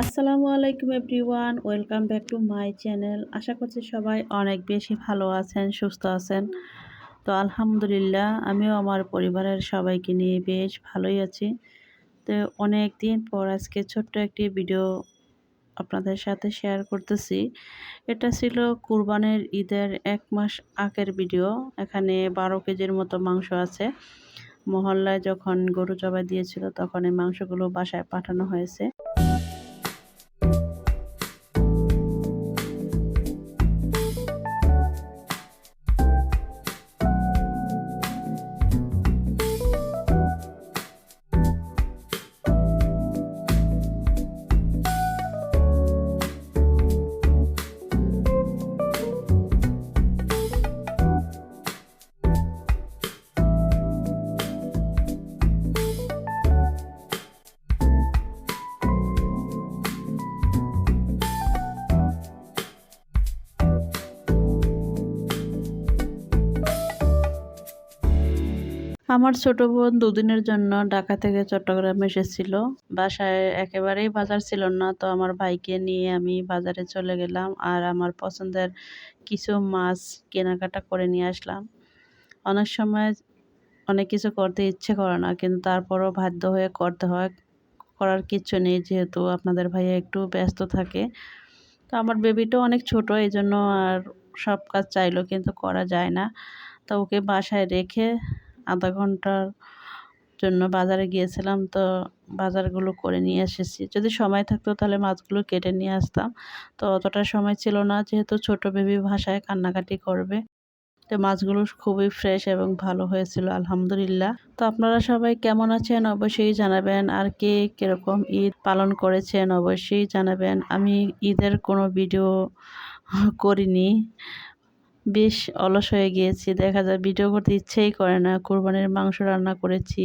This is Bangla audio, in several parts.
আসসালামু আলাইকুম everyone, welcome back to my channel. আশা করছি সবাই অনেক বেশি ভালো আছেন, সুস্থ আছেন। তো আলহামদুলিল্লাহ, আমিও আমার পরিবারের সবাইকে নিয়ে বেশ ভালোই আছি। তো অনেক দিন পর আজকে ছোট্ট একটি ভিডিও আপনাদের সাথে শেয়ার করতেছি। এটা ছিল কুরবানের ঈদের এক মাস আগের ভিডিও। এখানে বারো কেজির মতো মাংস আছে। মহল্লায় যখন গরু জবাই দিয়েছিল, তখন এই মাংসগুলো বাসায় পাঠানো হয়েছে। আমার ছোট বোন দুদিনের জন্য ঢাকা থেকে চট্টগ্রামে এসেছিল। বাসায় একেবারেই বাজার ছিল না, তো আমার ভাইকে নিয়ে আমি বাজারে চলে গেলাম আর আমার পছন্দের কিছু মাছ কেনাকাটা করে নিয়ে আসলাম। অনেক সময় অনেক কিছু করতে ইচ্ছে করে না, কিন্তু তারপরও বাধ্য হয়ে করতে হয়। করার কিচ্ছু নেই, যেহেতু আপনাদের ভাইয়া একটু ব্যস্ত থাকে। তো আমার বেবিটাও অনেক ছোট, এই জন্য আর সব কাজ চাইলো, কিন্তু করা যায় না। তো ওকে বাসায় রেখে আধা ঘণ্টার জন্য বাজারে গিয়েছিলাম, তো বাজারগুলো করে নিয়ে এসেছি। যদি সময় থাকতো তাহলে মাছগুলো কেটে নিয়ে আসতাম। তো অতটা সময় ছিল না, যেহেতু ছোট বেবি ভাষায় কান্নাকাটি করবে। তো মাছগুলো খুবই ফ্রেশ এবং ভালো হয়েছিল, আলহামদুলিল্লাহ। তো আপনারা সবাই কেমন আছেন অবশ্যই জানাবেন, আর কে কীরকম ঈদ পালন করেছেন অবশ্যই জানাবেন। আমি ঈদের কোনো ভিডিও করিনি বেশ অলস হয়ে গিয়েছি। দেখা যায় ভিডিও করতে ইচ্ছেই করে না। কোরবানির মাংস রান্না করেছি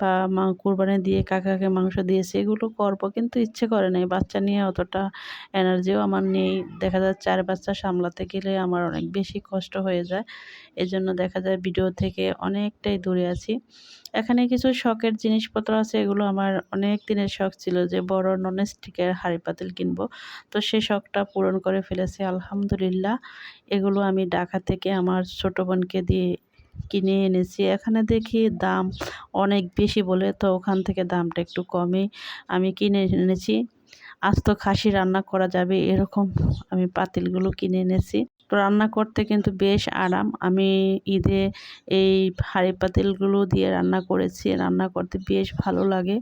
বা মা কোরবানি দিয়ে কাকাকে মাংস দিয়েছি, এগুলো করব কিন্তু ইচ্ছে করে নাই। বাচ্চা নিয়ে অতটা এনার্জিও আমার নেই। দেখা যায় চার বাচ্চা সামলাতে গেলে আমার অনেক বেশি কষ্ট হয়ে যায়। এজন্য দেখা যায় ভিডিও থেকে অনেকটাই দূরে আছি। এখানে কিছু শখের জিনিসপত্র আছে, এগুলো আমার অনেক দিনের শখ ছিল যে বড় ননস্টিকের হাঁড়ি পাতিল কিনবো। তো সে শখটা পূরণ করে ফেলেছি, আলহামদুলিল্লাহ। এগুলো আমি ঢাকা থেকে আমার ছোটো বোনকে দিয়ে কিনে এনেছি। এখানে দেখি দাম অনেক বেশি বলে, তো ওখান থেকে দামটা একটু কমে আমি কিনে এনেছি। আজ তো খাসি রান্না করা যাবে এরকম আমি পাতিলগুলো কিনে এনেছি। রান্না করতে কিন্তু বেশ আরাম। আমি ঈদে এই হাঁড়ি পাতিলগুলো দিয়ে রান্না করেছি, রান্না করতে বেশ ভালো লাগে।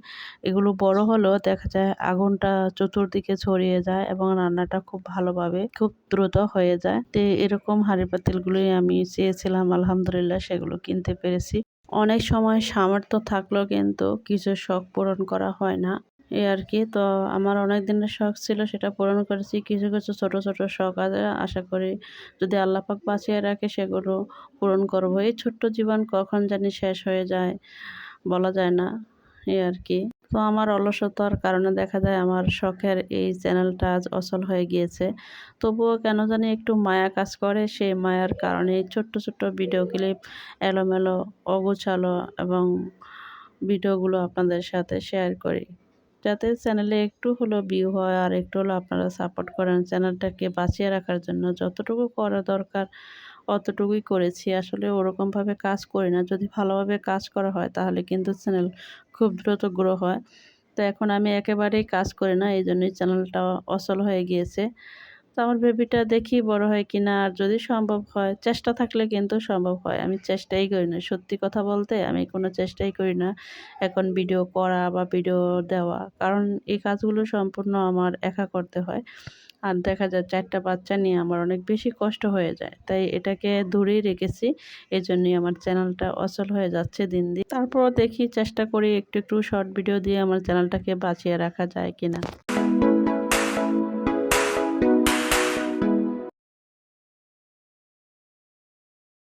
এগুলো বড় হলেও দেখা যায় আগুনটা চতুর্দিকে ছড়িয়ে যায় এবং রান্নাটা খুব ভালোভাবে খুব দ্রুত হয়ে যায়। তো এরকম হাঁড়ি পাতিলগুলোই আমি চেয়েছিলাম, আলহামদুলিল্লাহ সেগুলো কিনতে পেরেছি। অনেক সময় সামর্থ্য থাকলেও কিন্তু কিছু শখ পূরণ করা হয় না। এই আর কি। তো আমার অনেক দিনের শখ ছিল সেটা পূরণ করেছি। কিছু কিছু ছোট ছোট শখ আছে, আশা করি যদি আল্লাপাক বাঁচিয়ে রাখে সেগুলো পূরণ করব। এই ছোট্ট জীবন কখন জানি শেষ হয়ে যায় বলা যায় না, এই আর কি। তো আমার অলসতার কারণে দেখা যায় আমার শখের এই চ্যানেলটা আজ অচল হয়ে গিয়েছে। তবুও কেন জানি একটু মায়া কাজ করে, সেই মায়ার কারণে ছোট্ট ছোট্ট ভিডিও ক্লিপ এলোমেলো, অগোছালো এবং ভিডিওগুলো আপনাদের সাথে শেয়ার করি। যাতে চ্যানেলে একটু হলো ভিউ হয় আর একটু হলো আপনারা সাপোর্ট করেন চ্যানেলটাকে বাঁচিয়ে রাখার জন্য। যতটুকু করা দরকার অতটুকুই করেছি। আসলে ওরকমভাবে কাজ করি না। যদি ভালোভাবে কাজ করা হয় তাহলে কিন্তু চ্যানেল খুব দ্রুত গ্রো হয়। তো এখন আমি একেবারেই কাজ করি না। এই জন্যই চ্যানেলটা অচল হয়ে গিয়েছে। তো আমার বেবিটা দেখি বড় হয় কিনা, আর যদি সম্ভব হয়, চেষ্টা থাকলে কিন্তু সম্ভব হয়। আমি চেষ্টাই করি না। সত্যি কথা বলতে আমি কোনো চেষ্টাই করি না এখন ভিডিও করা বা ভিডিও দেওয়া। কারণ এই কাজগুলো সম্পূর্ণ আমার একা করতে হয়। আর দেখা যায় চারটা বাচ্চা নিয়ে আমার অনেক বেশি কষ্ট হয়ে যায়। তাই এটাকে দূরেই রেখেছি। এই জন্যই আমার চ্যানেলটা অচল হয়ে যাচ্ছে দিন দিন। তারপর দেখি চেষ্টা করি একটু একটু শর্ট ভিডিও দিয়ে আমার চ্যানেলটাকে বাঁচিয়ে রাখা যায় কিনা।